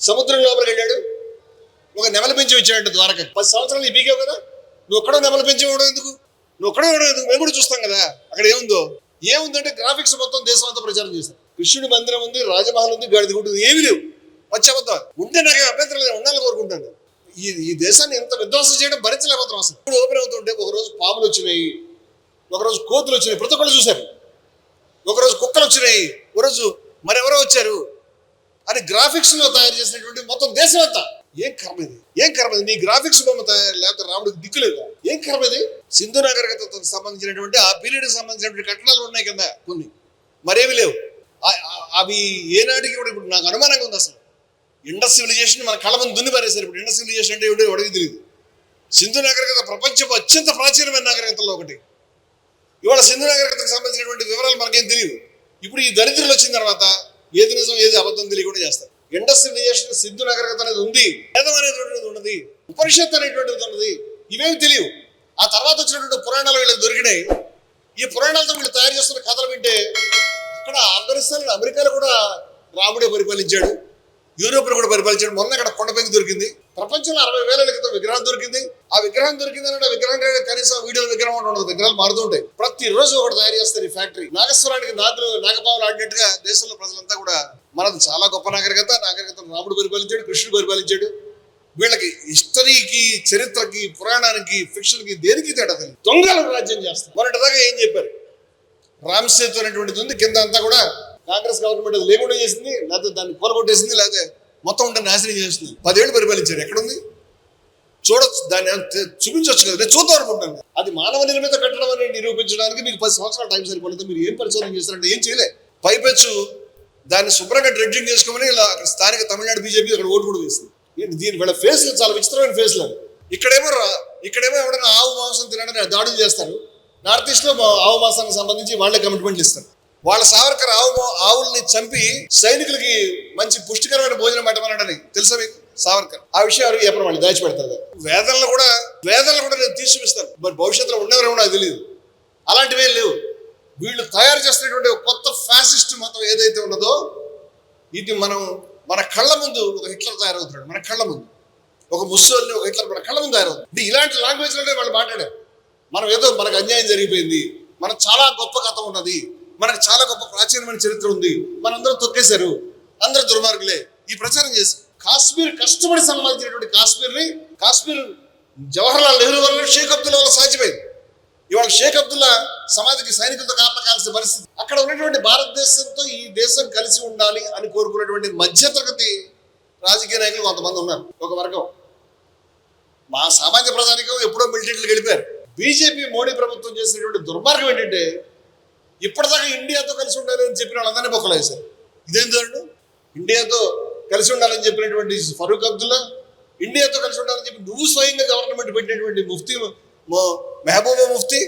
సముద్రం లోపలికి వెళ్ళాడు. ఒక నెమల పెంచి వచ్చాడు ద్వారక పది సంవత్సరాలు ఈ బీగావు కదా? నువ్వు ఒక్కడో నెమలి పెంచి ఇవ్వడం ఎందుకు? నువ్వు ఒక్కడో ఇవ్వడం ఎందుకు? మేము కూడా చూస్తాం కదా. అక్కడ ఏముందో? ఏముందంటే గ్రాఫిక్స్ మొత్తం దేశం అంతా ప్రచారం చేశారు. కృష్ణుడి మందిరం ఉంది రాజమహల్ ఉంది గడిది గుడి ఏమీ లేవు. వచ్చేబద్దాం ఉంటే నాకు అభ్యంతరం లేదు ఉండాలని కోరుకుంటాను. ఈ ఈ దేశాన్ని ఇంత విధ్వంసం చేయడం భరించలేకపోతున్నాం అసలు. ఇప్పుడు ఓపెన్ అవుతుంటే ఒకరోజు పాములు వచ్చినాయి ఒకరోజు కోతులు వచ్చినాయి ప్రతి ఒక్కళ్ళు చూశారు. ఒకరోజు కుక్కలు వచ్చినాయి ఒకరోజు మరెవరో వచ్చారు? అని గ్రాఫిక్స్లో తయారు చేసినటువంటి మొత్తం దేశం అంతా. ఏం కర్మ ఇది? ఏం కర్మ ఇది? నీ గ్రాఫిక్స్ బొమ్మ తయారు లేకపోతే రాముడికి దిక్కులేదు ఏం కర్మ ఇది? సింధు నాగరికతకు సంబంధించినటువంటి ఆ పీరియడ్ సంబంధించినటువంటి కట్టడాలు ఉన్నాయి కింద కొన్ని. మరేమి లేవు. అవి ఏనాటికి కూడా ఇప్పుడు నాకు అనుమానంగా ఉంది అసలు. ఇండస్ సివిలైజేషన్ మన కళ్ళ ముందు దున్ని పారేశారు. ఇప్పుడు ఇండస్ సివిలైజేషన్ అంటే ఏమిటో ఎవడికి తెలియదు సింధు నాగరికత ప్రపంచపు అత్యంత ప్రాచీనమైన నాగరికతలో ఒకటి. ఇవాళ సింధు నాగరికతకు సంబంధించినటువంటి వివరాలు మనకేం తెలియదు ఇప్పుడు ఈ దరిద్రులు వచ్చిన తర్వాత ఏది నిజం ఏది అబద్ధం తెలియకుండా చేస్తారు. ఇండస్ట్రియలైజేషన్ సివిలైజేషన్ సింధు నగరగత అనేది ఉంది. వేదం అనేటువంటిది ఉన్నది. ఉపనిషత్తు అనేటువంటిది ఉన్నది. ఇవేమి తెలియవు. ఆ తర్వాత వచ్చినటువంటి పురాణాలు వీళ్ళకి దొరికినాయి. ఈ పురాణాలతో వీళ్ళు తయారు చేస్తున్న కథలు వింటే అక్కడ ఆఫ్ఘనిస్తాన్ అమెరికాలో కూడా రాముడే పరిపాలించాడు. యూరోప్ను కూడా పరిపాలించాడు. మొన్న అక్కడ కొండపైకి దొరికింది. ప్రపంచంలో అరవై వేల క్రితం విగ్రహం దొరికింది. ఆ విగ్రహం దొరికింది అంటే ఆ విగ్రహం కంటే కనీసం వీడియో విగ్రహం ఉండదు. విగ్రహాలు మారుతుంటాయి ప్రతి రోజు ఒకటి తయారు చేస్తారు ఈ ఫ్యాక్టరీ. నాగేశ్వరానికి నాగులు నాగపావులు ఆడినట్టుగా దేశంలో ప్రజలంతా కూడా మనది చాలా గొప్ప నాగరికత. నాగరికత రాముడు పరిపాలించాడు కృష్ణుడు పరిపాలించాడు. వీళ్ళకి హిస్టరీకి చరిత్రకి పురాణానికి ఫిక్షన్కి దేనికి తేడా తెలియదు దొంగలు రాజ్యం చేస్తారు. మొన్నటిదాకా ఏం చెప్పారు? రామ్ సేతు అనేటువంటిది ఉంది. కింద అంతా కూడా కాంగ్రెస్ గవర్నమెంట్ అది లేకుండా చేసింది లేకపోతే దాన్ని కూలగొట్టేసింది లేకపోతే మొత్తం ఉంటే నాశనం చేస్తుంది పదేళ్ళు పరిపాలించారు. ఎక్కడుంది? చూడొచ్చు. దాన్ని చూపించవచ్చు కదా. నేను చూద్దాం అనుకుంటాను అది మానవ నిర్మిత కట్టడం అని నిరూపించడానికి మీకు పది సంవత్సరాల టైం సరిపోలేదు. మీరు ఏం పరిశోధన చేస్తారంటే ఏం చేయలే. పైపెచ్చు. దాన్ని శుభ్రంగా డ్రెడ్జింగ్ చేసుకోమని ఇలా అక్కడ స్థానిక తమిళనాడు బీజేపీ అక్కడ ఓటు కూడా వేసింది. ఏంటి దీని వీళ్ళ ఫేస్లు చాలా విచిత్రమైన ఫేస్లు అవి. ఇక్కడేమో రా- ఇక్కడేమో ఎవడైనా ఆవు మాంసం తినడానికి దాడులు చేస్తారు. నార్త్ ఈస్ట్లో మా- ఆవు మాంసానికి సంబంధించి వాళ్ళే కమిట్మెంట్లు ఇస్తారు. వాళ్ళ సావర్కర్ ఆవు ఆవుల్ని చంపి సైనికులకి మంచి పుష్టికరమైన భోజనం పెట్టమన్నాడని తెలుసా మీకు? సావర్కర్. ఆ విషయాలు ఎప్పుడు వాళ్ళు దాచిపెడతారు వేదనలు కూడా వేదనలు కూడా నేను తీసి చూపిస్తాను మరి భవిష్యత్తులో ఉండేవారేమో నాకు తెలియదు అలాంటివి లేవు. వీళ్ళు తయారు చేస్తున్నటువంటి కొత్త ఫ్యాసిస్ట్ మతం ఏదైతే ఉన్నదో ఇది మనం మన కళ్ళ ముందు ఒక హిట్లర్ తయారవుతున్నాడు. మన కళ్ళ ముందు. ఒక ముస్లింని ఒక హిట్లర్ మన కళ్ళ ముందు తయారవుతుంది ఇలాంటి లాంగ్వేజ్లోనే వాళ్ళు మాట్లాడారు. మనం ఏదో మనకు అన్యాయం జరిగిపోయింది. మనకు చాలా గొప్ప కథ ఉన్నది. మనకు చాలా గొప్ప ప్రాచీనమైన చరిత్ర ఉంది. మనందరూ తొక్కేశారు. అందరూ దుర్మార్గులే. ఈ ప్రచారం చేసి కాశ్మీర్ కష్టపడి సంపాదించినటువంటి కాశ్మీర్ని కాశ్మీర్ జవహర్లాల్ నెహ్రూ వల్ల షేక్ అబ్దుల్లా వల్ల సాధ్యమైంది. ఇవాళ షేక్ అబ్దుల్లా సమాధికి సైనికులతో కాపలా కాల్సిన పరిస్థితి. అక్కడ ఉన్నటువంటి భారతదేశంతో ఈ దేశం కలిసి ఉండాలి అని కోరుకున్నటువంటి మధ్యతరగతి రాజకీయ నాయకులు కొంతమంది ఉన్నారు. ఒక వర్గం. మా సామాన్య ప్రజానికం ఎప్పుడో మిలిటెంట్లు గడిపారు బీజేపీ మోడీ ప్రభుత్వం చేసినటువంటి దుర్మార్గం ఏంటంటే ఇప్పటిదాకా ఇండియాతో కలిసి ఉండాలని చెప్పిన వాళ్ళందరినీ బొక్కలేశారు ఇదేం చూడండి ఇండియాతో కలిసి ఉండాలని చెప్పినటువంటి ఫరూక్ అబ్దుల్లా ఇండియాతో కలిసి ఉండాలని చెప్పి నువ్వు స్వయంగా గవర్నమెంట్ పెట్టినటువంటి ముఫ్తీ మెహబూబా ముఫ్తీ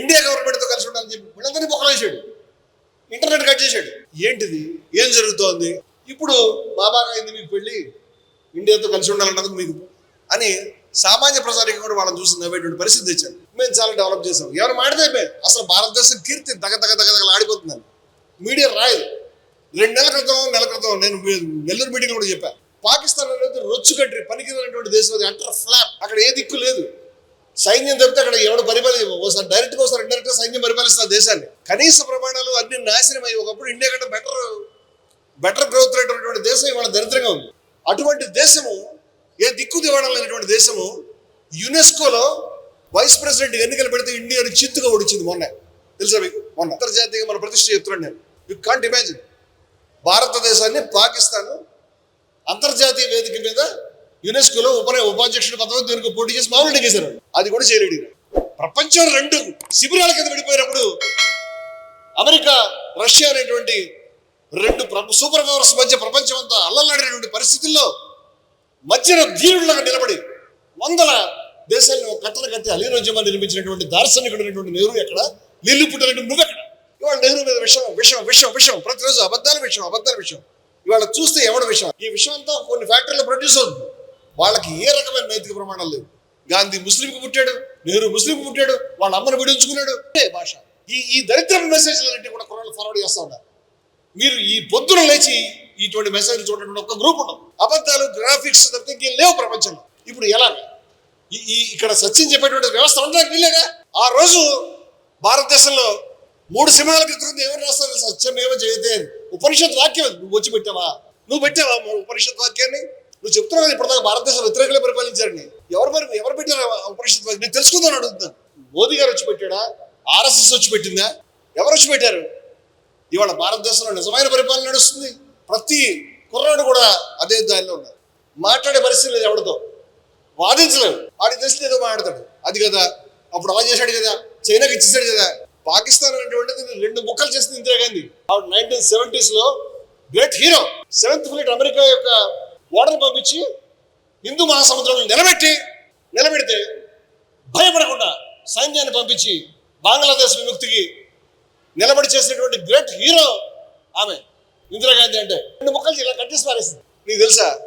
ఇండియా గవర్నమెంట్తో కలిసి ఉండాలని చెప్పి వీళ్ళందరినీ బొక్కలేశాడు. ఇంటర్నెట్ కట్ చేశాడు. ఏంటిది? ఏం జరుగుతోంది? ఇప్పుడు బాబాగా అయింది మీకు పెళ్ళి. ఇండియాతో కలిసి ఉండాలన్నది మీకు అని సామాన్య ప్రజానికి కూడా వాళ్ళని చూసి నవ్వేటువంటి పరిస్థితి తెచ్చారు. మేము చాలా డెవలప్ చేసాం ఎవరు మాట్లాడితే అసలు భారతదేశం కీర్తి దగ దగ దగ దగలు ఆడిపోతుందని. మీడియా రాయదు. రెండు నెలల క్రితం నెల క్రితం నేను నెల్లూరు మీటింగ్ కూడా చెప్పాను పాకిస్తాన్ అనేది రొచ్చు కంట్రీ పనికిరైనటువంటి దేశం అది. అంటర్ ఫ్లాప్ అక్కడ ఏ దిక్కు లేదు. సైన్యం తప్పితే అక్కడ ఎవడు పరిపాలి ఒకసారి డైరెక్ట్గా ఒకసారి ఇండైరెక్ట్గా సైన్యం పరిపాలిస్తున్న దేశాన్ని. కనీస ప్రమాణాలు అన్ని నాశనం ఒకప్పుడు ఇండియా కంటే బెటర్ బెటర్ గ్రోత్ రేట్ ఉన్నటువంటి దేశం ఇవాళ దరిద్రంగా ఉంది. అటువంటి దేశము ఏ దిక్కు దివాణం లేనటువంటి దేశము యునెస్కోలో వైస్ ప్రెసిడెంట్ ఎన్నికలు పెడితే ఇండియాని చిత్తుగా ఓడించింది మొన్న. తెలుసా మీకు? మొన్న. అంతర్జాతీయంగా మన ప్రతిష్ట చెప్తున్నాను నేను. యూ కాంట్ ఇమాజిన్ భారతదేశాన్ని పాకిస్తాన్ అంతర్జాతీయ వేదిక మీద యునెస్కోలో ఉప ఉపాధ్యక్షుడు పదవి దీనికి పోటీ చేసి మామూలు నెగ్గేశారు అది కూడా చేయలేడు ప్రపంచం రెండు శిబిరాల కింద విడిపోయినప్పుడు అమెరికా రష్యా అనేటువంటి రెండు సూపర్ పవర్స్ మధ్య ప్రపంచం అంతా అల్లలాడినటువంటి పరిస్థితుల్లో మధ్యన ధీరులాగా నిలబడి వందల దేశాలను కట్టలు కట్టి అలీరోజ్యమాన్ని నిర్మించినటువంటి దార్శనికుడైనటువంటి నెహ్రూ ఎక్కడ? నీళ్ళు పుట్టినటువంటి నువ్వెక్కడ ఇవాళ నెహ్రూ మీద విషయం విషయం విషయం విషయం ప్రతిరోజు అబద్ధాల విషయం అబద్ధాల విషయం ఇవాళ చూస్తే ఎవడ విషయం ఈ విషయం అంతా కొన్ని ఫ్యాక్టరీలో ప్రొడ్యూస్ అవుతుంది. వాళ్ళకి ఏ రకమైన నైతిక ప్రమాణాలు లేవు. గాంధీ ముస్లింకి పుట్టాడు నెహ్రూ ముస్లింకి పుట్టాడు వాళ్ళ అమ్మను విడించుకున్నాడు. ఇదే భాష. ఈ ఈ దరిద్ర మెసేజ్లన్నింటి కూడా కుర్రాళ్ళు ఫార్వర్డ్ చేస్తా ఉన్నారు. మీరు ఈ పొద్దున లేచి ఇటువంటి మెసేజ్ చూడటం ఒక గ్రూప్ ఉండదు. అబద్ధాలు గ్రాఫిక్స్ తప్పితే ఇంకేం లేవు ప్రపంచంలో. ఇప్పుడు ఎలా? ఈ- ఇక్కడ సత్యం చెప్పేటువంటి వ్యవస్థ ఉండడానికి వీలేగా ఆ రోజు భారతదేశంలో మూడు సినిమాల క్రితం ఎవరు రాస్తారు సత్యం ఏమో చేయతే ఉపనిషత్ వాక్యం నువ్వు వచ్చి పెట్టావా? నువ్వు పెట్టావా ఉపనిషత్ వాక్యాన్ని? నువ్వు చెప్తున్నావు కదా ఇప్పటిదాకా భారతదేశం వ్యతిరేకలు పరిపాలించారని. ఎవరు మరి ఎవరు పెట్టారు ఉపనిషత్ వాక్యం? నేను తెలుసుకుందాను అడుగుతున్నాను మోదీ గారు వచ్చి పెట్టాడా? ఆర్ఎస్ఎస్ వచ్చి పెట్టిందా? ఎవరు వచ్చి పెట్టారు? ఇవాళ భారతదేశంలో నిజమైన పరిపాలన నడుస్తుంది. ప్రతి కుర్రాడు కూడా అదే దానిలో ఉన్నారు మాట్లాడే పరిస్థితి లేదు ఎవరితో. వాదించలేదు. వాడికి తెలిసి ఏదో మాట్లాడతాడు. అది కదా. అప్పుడు అలా చేశాడు కదా. చైనాకి ఇచ్చేసాడు కదా. పాకిస్తాన్ అనేటువంటిది రెండు ముక్కలు చేసింది ఇందిరాగాంధీ ఆవిడ nineteen సెవెంటీస్లో great hero seventh fleet America యొక్క ఓడను పంపించి హిందూ మహాసముద్రంలో నిలబెట్టి నిలబెడితే భయపడకుండా సైన్యాన్ని పంపించి బంగ్లాదేశ్ విముక్తికి నిలబడి చేసినటువంటి గ్రేట్ హీరో ఆమె. ఇందిరాగాంధీ అంటే రెండు ముక్కలు ఇలా కట్టేసి పారేసింది. నీకు తెలుసా?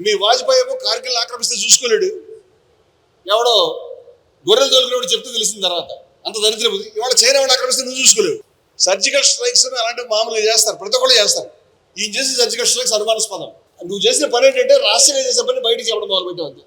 మీ వాజ్పేయి ఏమో కార్గిల్ ఆక్రమిస్తే చూసుకోలేడు. ఎవడో గొర్రెలు తోలుకునేవాడు చెప్తే తెలిసిన తర్వాత. అంత దరిద్రం ఉంది. ఇవాళ చైనా వాడు ఆక్రమిస్తే నువ్వు చూసుకోలేవు. సర్జికల్ స్ట్రైక్స్ అలాంటివి మామూలుగా చేస్తారు. ప్రతి ఒక్కళ్ళు చేస్తారు. ఈయన చేసిన సర్జికల్ స్ట్రైక్స్ అనుమానాస్పదం. నువ్వు చేసిన పని ఏంటంటే రహస్యంగా చేసే పని బయటికి చెప్పడం మొదలు పెట్టావు అంతే.